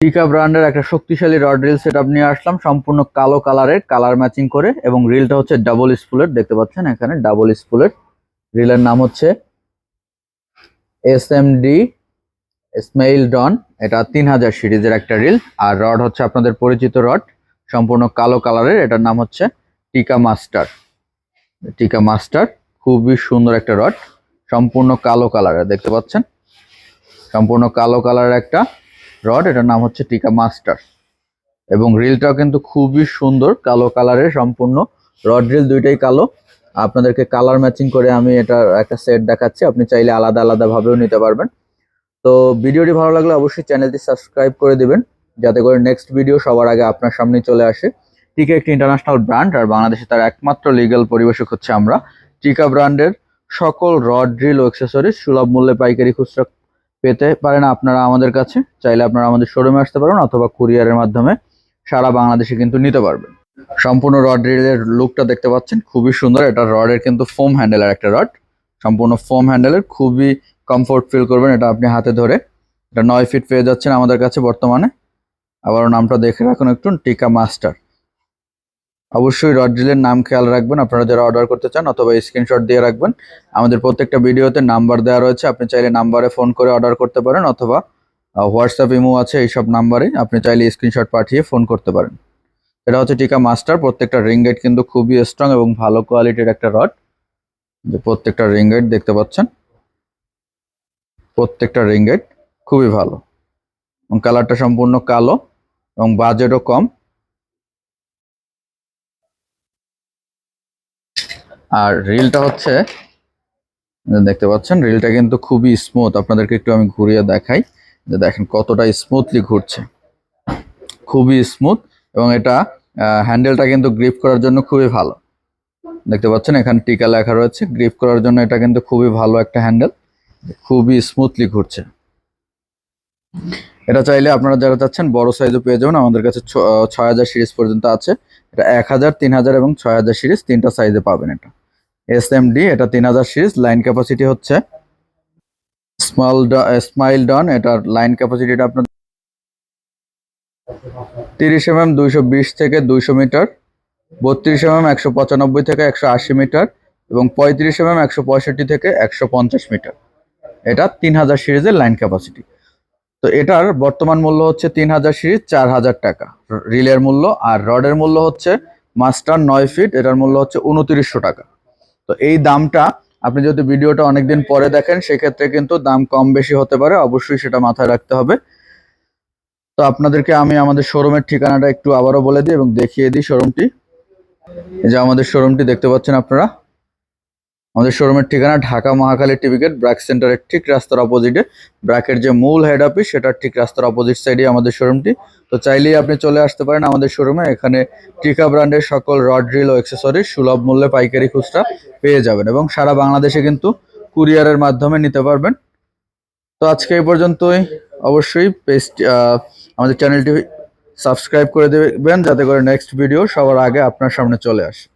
টিকা ব্র্যান্ডের একটা শক্তিশালী রড রিল সেট নিয়ে আসলাম। সম্পূর্ণ কালো কালারের কালার ম্যাচিং করে, এবং রিলটা হচ্ছে ডাবল স্পুলের দেখতে পাচ্ছেন এখানে ডাবল স্পুলের রিলের নাম হচ্ছে S M D smile don এটা তিন হাজার সিরিজের একটা রিল আর রড হচ্ছে আপনাদের পরিচিত রড সম্পূর্ণ কালো কালারের। এটার নাম হচ্ছে টিকা মাস্টার টিকা মাস্টার খুবই সুন্দর একটা রড সম্পূর্ণ কালো কালারের, দেখতে পাচ্ছেন? সম্পূর্ণ কালো কালারের একটা রড, এটার নাম হচ্ছে টিকা মাস্টার। এবং রিলটাও কিন্তু খুবই সুন্দর, কালো কালারের সম্পূর্ণ। রড রিল দুইটাই কালো। আপনাদেরকে কালার ম্যাচিং করে আমি এটা একটা সেট দেখাচ্ছি। আপনি চাইলে আলাদা আলাদা ভাবেও নিতে পারবেন। তো ভিডিওটি ভালো লাগলে অবশ্যই চ্যানেলটি সাবস্ক্রাইব করে দিবেন, যাতে করে নেক্সট ভিডিও সবার আগে আপনার সামনে চলে আসে। টিকা একটি ইন্টারন্যাশনাল ব্র্যান্ড আর বাংলাদেশে তার একমাত্র লিগ্যাল পরিবেশক হচ্ছে আমরা। টিকা ব্র্যান্ডের সকল রড ড্রিল ও অ্যাক্সেসরিজ সুলভ মূল্যে পাইকারি খুচরা পেতে পারেন আপনারা আমাদের কাছে। চাইলে আপনারা আমাদের শোরুমে আসতে পারেন অথবা কুরিয়ারের মাধ্যমে সারা বাংলাদেশে কিন্তু নিতে পারবেন। সম্পূর্ণ রড রিলের লুকটা দেখতে পাচ্ছেন, খুবই সুন্দর। এটা রডের কিন্তু ফোম হ্যান্ডেলের একটা রড সম্পূর্ণ ফোম হ্যান্ডেলের খুবই কমফোর্ট ফিল করবেন এটা আপনি হাতে ধরে। এটা নয় ফিট পেয়ে যাচ্ছেন আমাদের কাছে বর্তমানে। আবারও নামটা দেখে রাখুন একটু টিকা মাস্টার অবশ্যই রড নাম খেয়াল রাখবেন। আপনারা যারা অর্ডার করতে চান অথবা স্ক্রিনশট দিয়ে রাখবেন, আমাদের প্রত্যেকটা ভিডিওতে নাম্বার দেওয়া রয়েছে। আপনি চাইলে নাম্বারে ফোন করে অর্ডার করতে পারেন অথবা হোয়াটসঅ্যাপ ইমো আছে, এইসব নাম্বারে আপনি চাইলে স্ক্রিনশট পাঠিয়ে ফোন করতে পারেন। এটা হচ্ছে টিকা মাস্টার প্রত্যেকটা রিং গেট কিন্তু খুবই স্ট্রং এবং ভালো কোয়ালিটির একটা রড যে প্রত্যেকটা রিং গেট দেখতে পাচ্ছেন? প্রত্যেকটা রিং গেট খুবই ভালো। এবং কালারটা সম্পূর্ণ কালো এবং বাজেটও কম। আর রিলটা হচ্ছে, দেখতে পাচ্ছেন, রিলটা কিন্তু খুবই স্মুথ আপনাদেরকে একটু আমি ঘুরিয়ে দেখাই যে দেখেন কতটা স্মুথলি ঘুরছে। খুবই স্মুথ এবং এটা হ্যান্ডেলটা কিন্তু গ্রিপ করার জন্য খুবই ভালো। দেখতে পাচ্ছেন, এখানে টিকা লেখা রয়েছে। গ্রিপ করার জন্য এটা কিন্তু খুবই ভালো একটা হ্যান্ডেল খুবই স্মুথলি ঘুরছে। এটা চাইলে আপনারা যারা চাচ্ছেন, বড় সাইজও পেয়ে যাবেন। আমাদের কাছে ছয় হাজার সিরিজ পর্যন্ত আছে। এটা এক হাজার, তিন হাজার এবং ছয় হাজার সিরিজ তিনটা সাইজে পাবেন এটা। এস এম ডি এটা তিন হাজার সিরিজ লাইন ক্যাপাসিটি হচ্ছে স্মল স্মাইল ডন এটার লাইন ক্যাপাসিটিটা আপনার তিরিশ এম এম দুইশো বিশ থেকে দুইশো মিটার, বত্রিশ এম এম একশো পঁচানব্বই থেকে একশো আশি মিটার এবং পঁয়ত্রিশ এম এম একশো পঁয়ষট্টি থেকে একশো পঞ্চাশ মিটার। এটা তিন হাজার সিরিজের লাইন ক্যাপাসিটি তো এটার বর্তমান মূল্য হচ্ছে তিন হাজার সিরিজ, চার হাজার টাকা। রিলের মূল্য আর রডের মূল্য হচ্ছে মাস্টার নয় ফিট, এটার মূল্য হচ্ছে উনত্রিশশো টাকা। তো এই দামটা আপনি যদি ভিডিওটা অনেকদিন পরে দেখেন, সেক্ষেত্রে কিন্তু দাম কম বেশি হতে পারে। অবশ্যই সেটা মাথায় রাখতে হবে। তো আপনাদেরকে আমি আমাদের শোরুমের ঠিকানাটা একটু আবারও বলে দিই এবং দেখিয়ে দিই শোরুমটি। যে আমাদের শোরুমটি দেখতে পাচ্ছেন আপনারা। আমাদের শোরুমের ঠিকানা ঢাকা মহাকালী টিভিগেট ব্র্যাক সেন্টারের ঠিক রাস্তার অপোজিটে ব্র্যাকের যে মূল হেড অফিস সেটার ঠিক রাস্তার অপোজিট সাইডে আমাদের শোরুমটি তো চাইলেই আপনি চলে আসতে পারেন আমাদের শোরুমে এখানে টিকা ব্র্যান্ডের সকল রড ড্রিল ও অ্যাক্সেসরি সুলভ মূল্যে পাইকারি খুচরা পেয়ে যাবেন এবং সারা বাংলাদেশে কিন্তু কুরিয়ারের মাধ্যমে নিতে পারবেন। তো আজকে এই পর্যন্তই। অবশ্যই পেজটি আমাদের চ্যানেলটি সাবস্ক্রাইব করে দেবেন যাতে করে নেক্সট ভিডিও সবার আগে আপনার সামনে চলে আসে।